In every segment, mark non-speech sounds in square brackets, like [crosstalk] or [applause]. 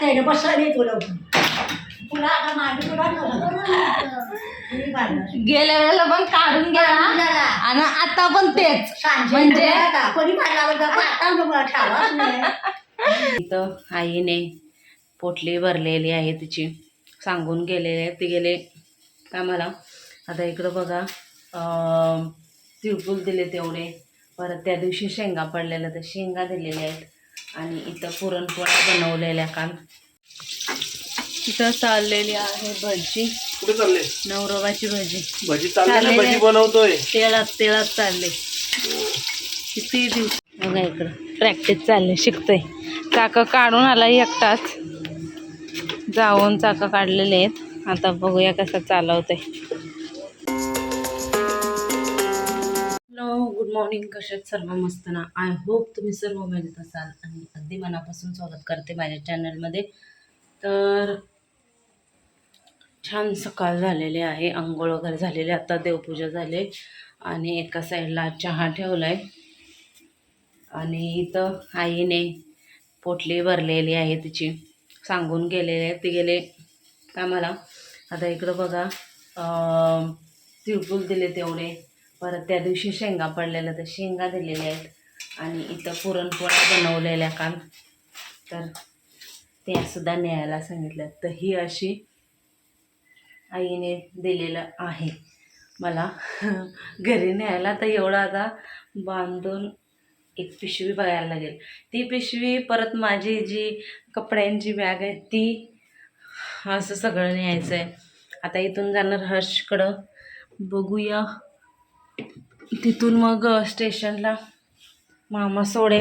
त्याने बसले तुला. तुला आता माझी तुला गेल्या वेळेला पण काढून घ्या आणि आता पण तेच. म्हणजे कोणी आता ठावाच नाही इथं आईने पोटली भरलेली आहे तिची. सांगून गेलेले आहे. ते गेले कामाला आता इकडं बघा अं, तिळगुळ दिले तेवढे. परत त्या दिवशी शेंगा पडलेल्या तर शेंगा दिलेल्या आहेत. आणि इथं पुरणपोळ्या बनवलेल्या काल. इथं चाललेली आहे भजी. कुठे चालले? नवरोबाची भजी. भजी चालले. भजी बनवतोय. तेलात तेलात चालले. किती दिवस? बघा इकडं. प्रॅक्टिस चालली शिकतोय. चाकं काढून आला एकटाच. जाऊन चाकं काढलेले आहेत. आता बघूया कसं चालवतंय. गुड मॉर्निंग कसे सर्व मस्त ना? आय होप तुम्ही सर्व मजेत असाल आणि अगदी मनापासून स्वागत करते माझ्या चॅनलमध्ये तर छान सकाळ झालेली आहे. आंघोळ वगैरे झालेली आता देवपूजा झाली आणि एका साईडला चहा ठेवला आहे आणि इथं आईने पोटली भरलेली आहे तिची. सांगून गेलेले आहे. ते गेले कामाला. आता इकडं बघा अं, दिले तेवढे. परत त्या दिवशी शेंगा पडलेल्या तर शेंगा दिलेल्या आहेत. आणि इथं पुरणपोळ्या बनवलेल्या काल. तर त्या सुद्धा न्यायला सांगितलं. तर ही अशी आईने दिलेलं आहे. मला घरी न्यायला तर एवढा आता बांधून एक पिशवी बघायला लागेल. ती पिशवी परत माझी जी कपड्यांची बॅग आहे ती असं सगळं न्यायचं आहे आता इथून जाणार हर्षकडं बघूया. तिथून मग स्टेशनला. मामा सोडे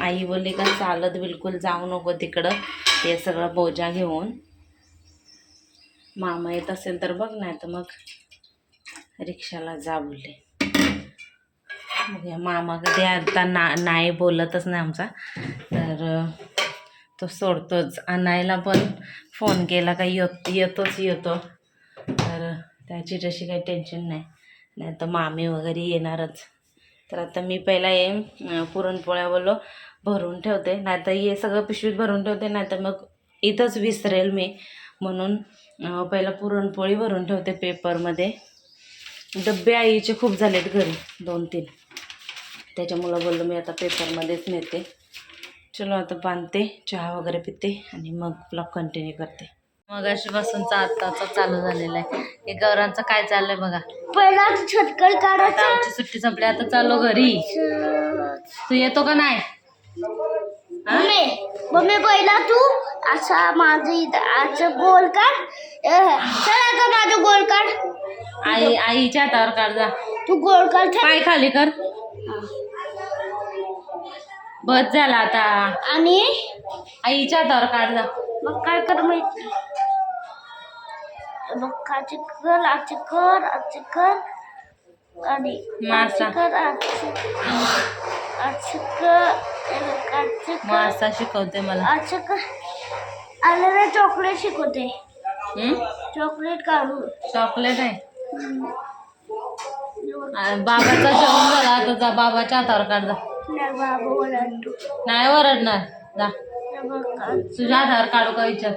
आई बोलली का चालत बिलकुल जाऊ नको तिकडं. हे सगळं बोजा घेऊन. मामा येत असेल तर बघ नाही तर मग रिक्षाला जा बोलले. मामा कधी आता ना नाही बोलतच नाही आमचा. तर तो सोडतोच. आणायला पण फोन केला का येत येतोच येतो. तर त्याची तशी काही टेन्शन नाही. नाही तर मामी वगैरे येणारच. तर आता मी पहिला हे पुरणपोळ्या बोललो भरून ठेवते. नाहीतर हे सगळं पिशवीत भरून ठेवते नाहीतर मग इथंच विसरेल मी. म्हणून पहिला पुरणपोळी भरून ठेवते पेपरमध्ये. डब्बे आईचे खूप झालेत घरी दोन तीन त्याच्यामुळं बोललो मी आता पेपरमध्येच नेते. चलो आता बांधते चहा वगैरे पिते आणि मग ब्लॉग कंटिन्यू करते. मग पासूनचा आत्ताचा चालू झालेला आहे. हे गौरांचं काय चाललंय बघा. पहिला छटकल आता आमची सुट्टी संपली आता चाललो घरी. तू येतो का नाही? हा? मम्मी पहिला तू असा माझं इथं असं गोल काढ. चल आता माझं गोल काढ. आई आईच्या हातावर काढ जा. तू गोल काढ. चल. पाय खाली कर. बस झाला आता. आणि? आईच्या हातावर काढ जा. मग काय कर माहिती? आचे कर आचे कर. आणि आचे कर मासा शिकवते मला. आचे कर. आले ना चॉकलेट शिकवते? चॉकलेट काढू चॉकलेट आहे. बाबाचा जेवण झाला आता जा बाबाच्या हातावर काढ जा. नाही बाबा ओरडतो. नाही ओरडणार. जा. बघ. तुझ्या हातावर काढू का विचार?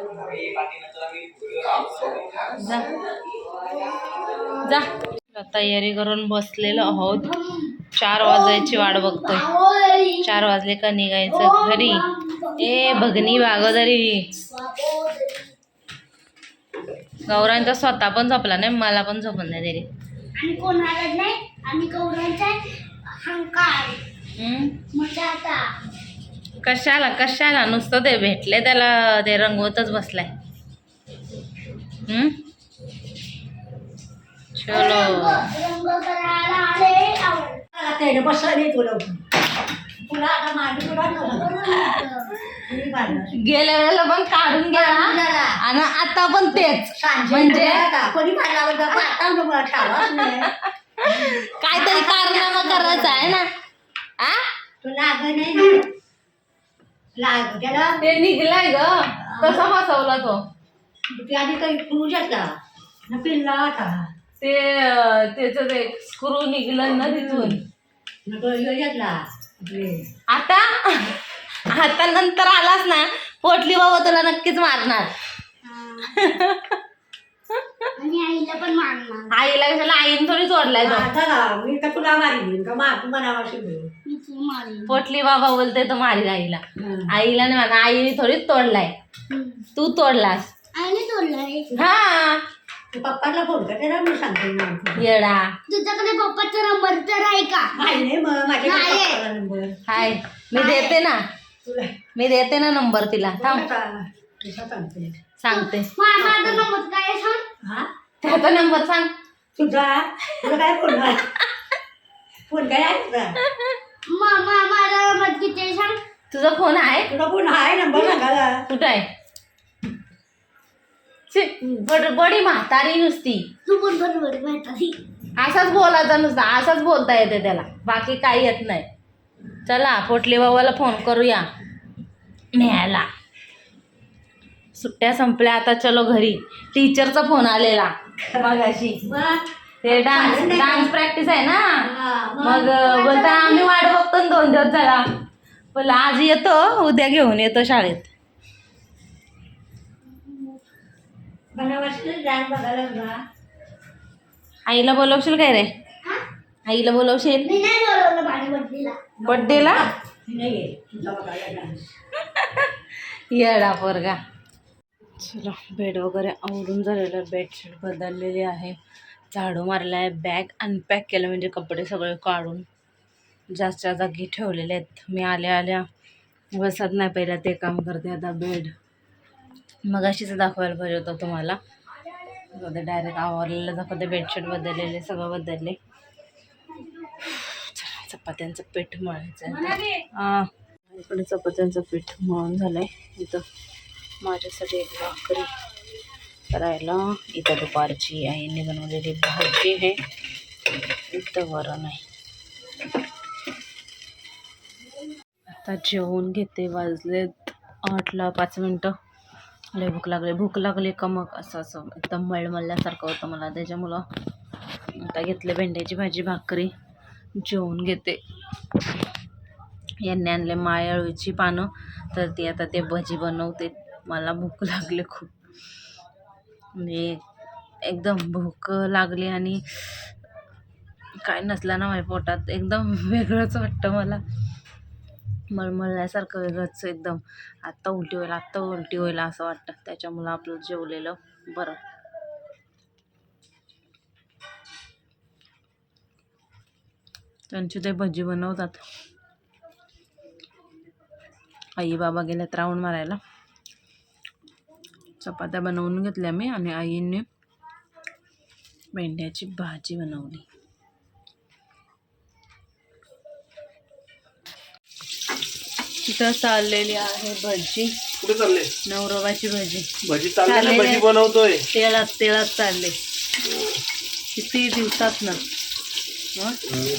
जा. जा. तयारी करून बसलेलो आहोत. चार वाजायची वाट बघतोय. चार वाजले का निघायचं? घरी. ए भगनी बागोदरी गौरांचा स्वतः पण झोपला नाही मला पण झोपत नाही तरी. आणि कोण हरत नाही? आणि गौरांचा हंकार. हम्म? मजा आता कशाला कशाला? नुसतं ते भेटले त्याला ते रंगवतच बसलाय? चलो. तुला तुला तुला गेल्या वेळेला पण काढून घ्या. आणि आता पण तेच. म्हणजे [laughs] काहीतरी कारनामा करायचं आहे ना. आ? तू लाग त्याला. ते निघलाय ग. कसा बसवला तो? ते आधी काही घेतला ना पिल्ला होता ते त्याचं ते स्क्रू निघलं ना तिथून. ना तो आता? आता नंतर आलास ना पोटली बाबा तुला नक्कीच मारणार. आणि आईला पण मारणार. आईला कशाला? आईने थोडी सोडलाय तो. आता मी का तुला मारीन. का मा तू मनावा पोटली बाबा बोलते तो मारील आईला. आईला नाही म्हणा आईने थोडीच तोडलाय. तू तोडलास. आईने तोडलाय. हा. तू पप्पाला फोन कर त्याला मी सांगते ना. येडा. तुझ्याकडे पप्पाचा नंबर तर आहे का? नाही नंबर. हाय. मी देते ना. तुला. मी देते ना नंबर तिला. थांब. सांगते. माझा नंबर काय आहे सांग? त्याचा नंबर सांग. तुझा? तुला काय फोन फोन काय आहे तुझा? [laughs] मा- मा- माझा नंबर किती आहे सांग. तुझा फोन आहे? तुला फोन आहे नंबर सांगायला कुठं आहे? शी, बड- बडी म्हातारी नुसती. तू पण बरोबर माहिती असाच बोलायचा नुसता असाच बोलता येते त्याला. बाकी काही येत नाही. चला पोटले बाबाला फोन करूया. न्यायला. सुट्ट्या संपल्या आता चलो घरी. टीचरचा फोन आलेला. मगाशी ते डान्स डान्स प्रॅक्टिस आहे. ना? मग बोलता आम्ही वाट बघतो ना दोन दिवस झाला बोला आज येतो उद्या घेऊन येतो शाळेत. आईला बोलवशील काय रे? हा? आईला बोलवशील? मी नाही बोलवलं माझ्या बर्थडेला बड्डेला? येडा पोरगा. चला बेड वगैरे आवरून झालेलं बेडशीट बदललेली आहे. झाडू मारला आहे बॅग अनपॅक केलं म्हणजे कपडे सगळे काढून. जास्तच्या जागी ठेवलेले आहेत. मी आल्या आल्या. बसत नाही पहिला ते काम करते आता बेड मग अशीच दाखवायला पाहिजे होतं तुम्हाला. डायरेक्ट आवरलेलं दाखवते बेडशीट बदललेले सगळं बदलले. चपात्यांचं पीठ मळायचं आहे इकडे चपात्यांचं पीठ मळून झालं आहे इथं माझ्यासाठी एक भाकरी. करायला. इथं दुपारची आईने बनवलेली भाजी आहे. इथं वरण आहे. आता जेवून घेते. वाजलेत आठला पाच मिनटं. लय भूक लागली. भूक लागली का मग? असं असं. एकदम मळमळल्यासारखं होतं मला त्याच्यामुळं. आता घेतले भेंड्याची भाजी भाकरी. जेवून घेते. यांनी आणले मायाळूची पानं. तर ती आता ते भजी बनवते. मला भूक लागली खूप. म्हणजे एकदम भूक लागली आणि काय नसलं ना माझ्या पोटात. एकदम वेगळंच वाटतं मला. मळमळल्यासारखं वेगळंच एकदम. आत्ता उलटी होईल आत्ता उलटी होईल असं वाटतं. त्याच्यामुळं आपलं जेवलेलं बरं. त्यांची ते भजी बनवतात. आई बाबा गेल्यात राऊंड मारायला. चपात्या बनवून घेतल्या मी आणि आईने भेंड्याची भाजी बनवली. तिथं चाललेली आहे भजी. कुठे चालले? नवरोबाची भजी. भजी चालले. भजी बनवतोय. तेलात तेलात चालले. किती दिवसात ना?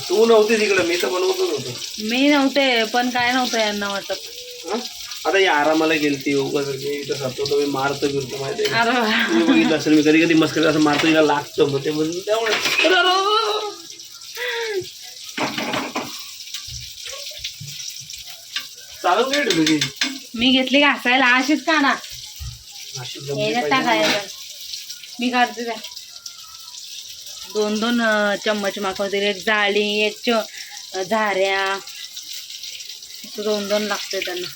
तू नव्हती तिकडे मी तर बनवतच होतो. मी नव्हते पण काय नव्हतं यांना वाटत? आता या आरामाला गेलती उगाच इथं जातो तर मी मारतो बिरतो माहिती तुम्ही बघितलं असेल मी कधी कधी मस्करी असं मारतो तिला लागतं मग ते म्हणून त्यामुळे. चालू काय तुझी. मी घेतली घासायला अशीच टाकायला. मी काढते त्या दोन दोन चम्मच मागवते एक जाळी एक झाऱ्या. दोन दोन लागते त्यांना.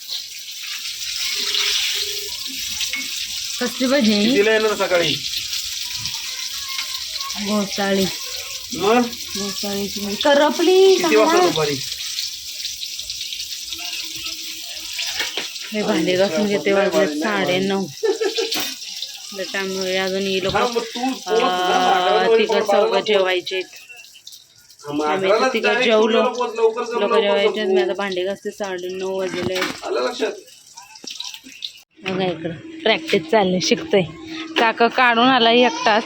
कसली भजी येणार सकाळी? घोसाळी. मग? घोसाळीची भजी. करपली किती वाजता चांगला. दुपारी? हे भांडे घासून घेते वाजले साडे नऊ त्यामुळे अजून ही लोक हा, मग तू चौघ जेवायचे आम्ही तर जेवलो. पोहोच, लवकर लोक लवकर जेवायचे. मी आता भांडे घासते साडे नऊ वाजले आलं लक्षात? बघा इकडं. प्रॅक्टिस चालली शिकतोय. चाकं काढून आला एकटाच.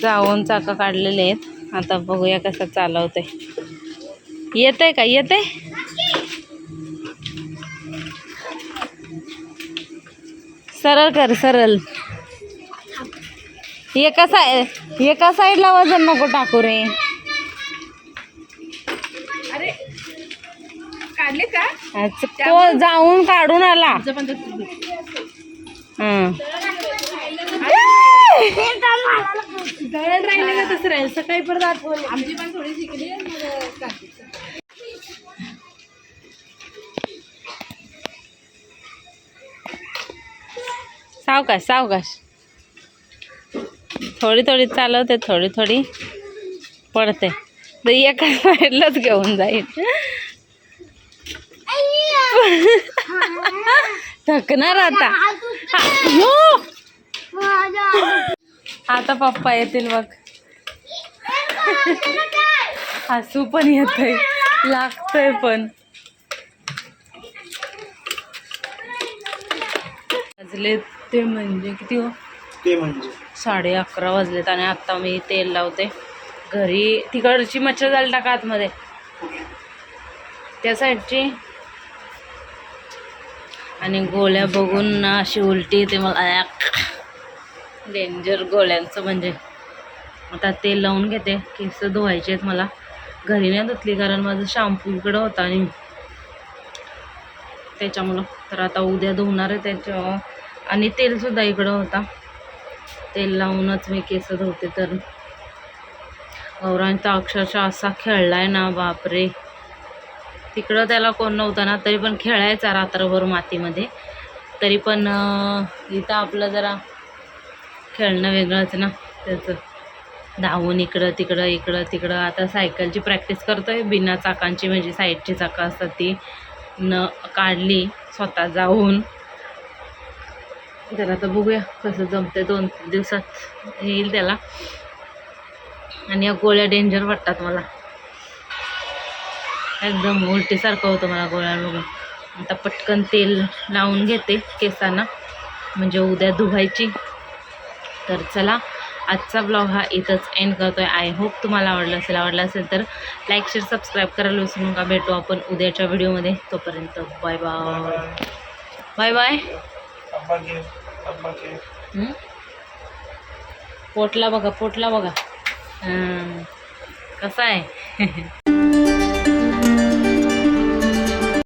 जाऊन चाकं काढलेले आहेत. आता बघूया कसं चालवतंय. आहे का? येतंय? सरळ कर सरळ. एका साय एका साईडला वजन नको टाकू रे. काढले का? तो जाऊन काढून आला. सकाळी परत आठवण आमची पण थोडी शिकली सावकाश सावकाश. थोडी थोडी चालवते थोडी थोडी. पडते. तर एका साईडलाच घेऊन जाईल. थकणार आता. हा! आता पप्पा येतील बघ. हसू पण येतंय. लागतंय पण. वाजले ते म्हणजे किती हो? ते म्हणजे. साडे अकरा वाजलेत आणि आता मी तेल लावते. घरी तिकडची मच्छर जाळी टाका आतमध्ये? त्या साईडची? आणि गोळ्या बघून ना अशी उलटी येते मला डेंजर गोळ्यांचं म्हणजे. आता तेल लावून घेते केस धुवायचे आहेत मला. घरी नाही धुतली कारण माझं शॅम्पू इकडं होता आणि त्याच्यामुळं. तर आता उद्या धुवणार आहे त्याच्या. आणि तेलसुद्धा इकडं होता. तेल लावूनच मी केस धुते तर. गौरांचा अक्षरशः असा खेळला आहे ना बापरे. तिकडं त्याला कोण नव्हतं ना तरी पण खेळायचा रात्रभर मातीमध्ये. तरी पण इथं आपलं जरा खेळणं वेगळंच ना त्याचं. धावून इकडं तिकडं इकडं तिकडं. आता सायकलची प्रॅक्टिस करतो आहे बिना चाकांची म्हणजे साईडची चाकं असतात ती. न काढली स्वतः जाऊन. तर आता बघूया कसं जमते दोन दिवसात येईल त्याला. आणि या गोळ्या डेंजर वाटतात मला. एकदम उलटीसारखं होतं मला गोळ्या बघून. आता पटकन तेल लावून घेते केसांना. म्हणजे उद्या धुवायची. तर चला आजचा ब्लॉग हा इथंच एंड करतोय. आय होप तुम्हाला आवडला असेल आवडला असेल तर लाईक शेअर सबस्क्राईब करायला विसरू नका. भेटू आपण उद्याच्या व्हिडिओमध्ये तोपर्यंत बाय बाय बाय बाय पोटला बघा पोटला बघा. कसा आहे? [laughs]